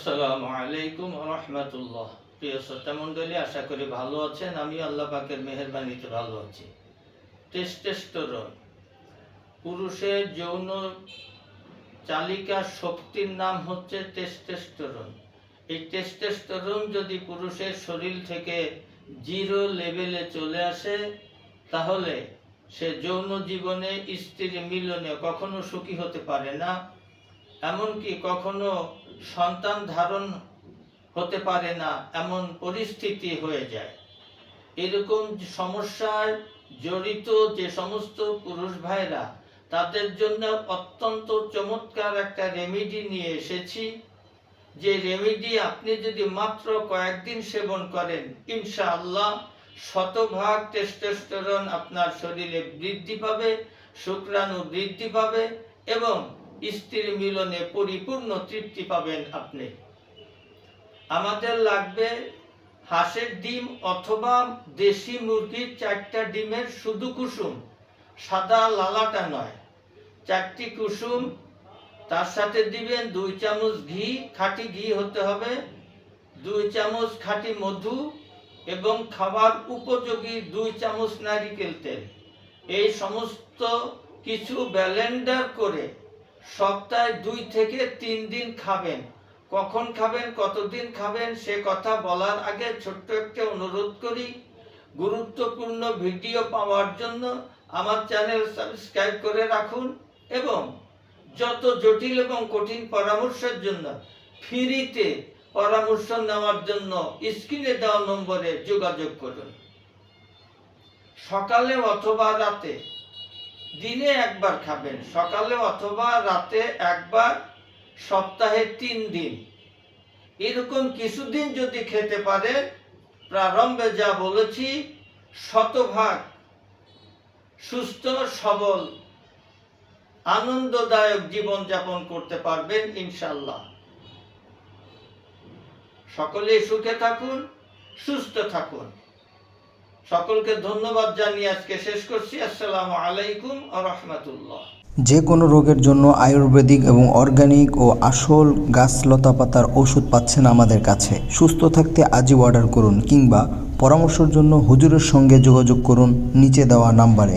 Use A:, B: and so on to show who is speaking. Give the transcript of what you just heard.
A: আসসালামু আলাইকুম রহমতুল্লাহ। প্রিয় শ্রোতা মণ্ডলী, আশা করি ভালো আছেন। আমি আল্লাহ পাকের মেহরবানিতে ভালো আছি। টেস্টেস্টোরন, পুরুষের যৌন চালিকা শক্তির নাম হচ্ছে টেস্টেস্টোরন। এই টেস্টেস্টোরন যদি পুরুষের শরীর থেকে জিরো লেভেলে চলে আসে, তাহলে সে যৌন জীবনে স্ত্রীর মিলনে কখনো সুখী হতে পারে না। এমনকি কখনো সন্তান ধারণ হতে পারে না, এমন পরিস্থিতি হয়ে যায়। এরকম সমস্যায় জড়িত যে সমস্ত পুরুষ ভাইরা, তাদের জন্য অত্যন্ত চমৎকার একটা রেমেডি নিয়ে এসেছি। যে রেমেডি আপনি যদি মাত্র কয়েকদিন সেবন করেন, ইনশাআল্লাহ শতভাগ টেস্টোস্টেরন আপনার শরীরে বৃদ্ধি পাবে, শুক্রাণু বৃদ্ধি পাবে এবং স্ত্রীর মিলনে পরিপূর্ণ তৃপ্তি পাবেন আপনি। আমাদের লাগবে হাঁসের ডিম অথবা দেশি মুরগির চারটা ডিমের শুধু কুসুম, সাদা লালাটা নয়, চারটি কুসুম। তার সাথে দিবেন দুই চামচ ঘি, খাঁটি ঘি হতে হবে, দুই চামচ খাঁটি মধু এবং খাবার উপযোগী দুই চামচ নারিকেল তেল। এই সমস্ত কিছু ব্যালেন্ডার করে সপ্তাহে দুই থেকে তিন দিন খাবেন। কখন খাবেন, কতদিন খাবেন, সে কথা বলার আগে ছোট্ট একটা অনুরোধ করি। গুরুত্বপূর্ণ ভিডিও পাওয়ার জন্য আমার চ্যানেল সাবস্ক্রাইব করে রাখুন এবং যত জটিল এবং কঠিন পরামর্শের জন্য ফ্রিতে পরামর্শ নেওয়ার জন্য স্ক্রিনে দেওয়া নম্বরে যোগাযোগ করুন। সকালে অথবা রাতে দিনে একবার খাবেন, সকালে অথবা রাতে একবার, সপ্তাহে তিন দিন। এরকম কিছুদিন যদি খেতে পারে, প্রারম্ভে যা বলেছি, শতভাগ সুস্থ, সবল, আনন্দদায়ক জীবন যাপন করতে পারবেন ইনশাল্লাহ সকলে সুখে থাকুন, সুস্থ থাকুন। সকলকে ধন্যবাদ জানিয়ে আজকে শেষ করছি। আসসালামু আলাইকুম রহমতুল্লাহ।
B: যে কোনো রোগের জন্য আয়ুর্বেদিক এবং অর্গানিক ও আসল গাছ লতা পাতার ওষুধ পাচ্ছেন আমাদের কাছে। সুস্থ থাকতে আজই অর্ডার করুন কিংবা পরামর্শের জন্য হুজুরের সঙ্গে যোগাযোগ করুন নিচে দেওয়া নাম্বারে।